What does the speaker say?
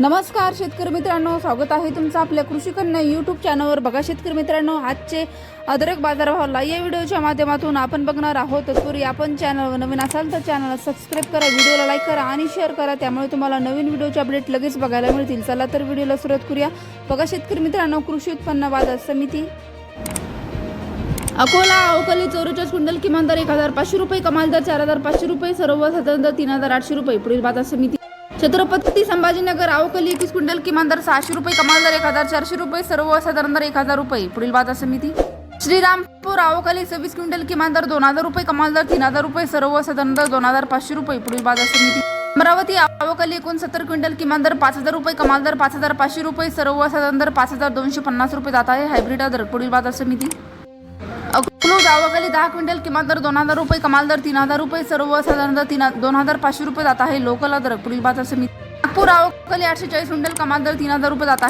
नमस्कार शेतकरी मित्रांनो. स्वागत आहे तुमचं आपल्या कृषी कन्या यूट्यूब चॅनलवर बघा शेतकरी मित्रांनो आजचे अदरक बाजारभावाला या व्हिडिओच्या माध्यमातून आपण बघणार आहोत. तत्पूर्वी आपण चॅनलवर नवीन असाल तर चॅनलला सबस्क्राईब करा व्हिडिओला लाईक करा आणि शेअर करा. त्यामुळे तुम्हाला नवीन व्हिडिओचे अपडेट लगेच बघायला मिळतील. चला तर व्हिडिओला सुरुवात करूया. बघा शेतकरी मित्रांनो कृषी उत्पन्न बाजार समिती. अकोला अवकली चोरेचाळीस क्विंटल किमान दर एक हजार पाचशे रुपये कमाल दर चार हजार पाचशे रुपये सर्वसाधारण दर तीन हजार आठशे रुपये. पुढील बाजार समिती छत्रपती संभाजीनगर अवकली एकवीस क्विंटल किमान दर सहाशे रुपये कमाल दर एक हजार चारशे रुपये सर्वसाधारण दर एक हजार रुपये. पुढील बाजार समिती. श्रीरामपूर अवकली सव्वीस क्विंटल किमान दर दोन हजार रुपये कमाल दर तीन हजार रुपये सर्वसाधारण दर दोन हजार पाचशे रुपये. पुढील बाजार समिती. अमरावती अवकली एकोणसत्तर क्विंटल किमान दर पाच हजार रुपये कमाल दर पाच हजार पाचशे रुपये सर्वसाधारण दर पाच हजार दोनशे पन्नास रुपये जात आहे. हायब्रिड दर. पुढील बाजार समिती. अकलूज गावाखाली दहा क्विंटल किमान दर दोन हजार रुपये कमाल दर तीन हजार रुपये सर्वसाधारण दर तीन दोन हजार पाचशे रुपये जात आहे. लोकल दर पुढील बाजार समिती नागपूर अवकाली आठशे चाळीस क्विंटल कमाल दर तीन हजार रुपये जात आहे.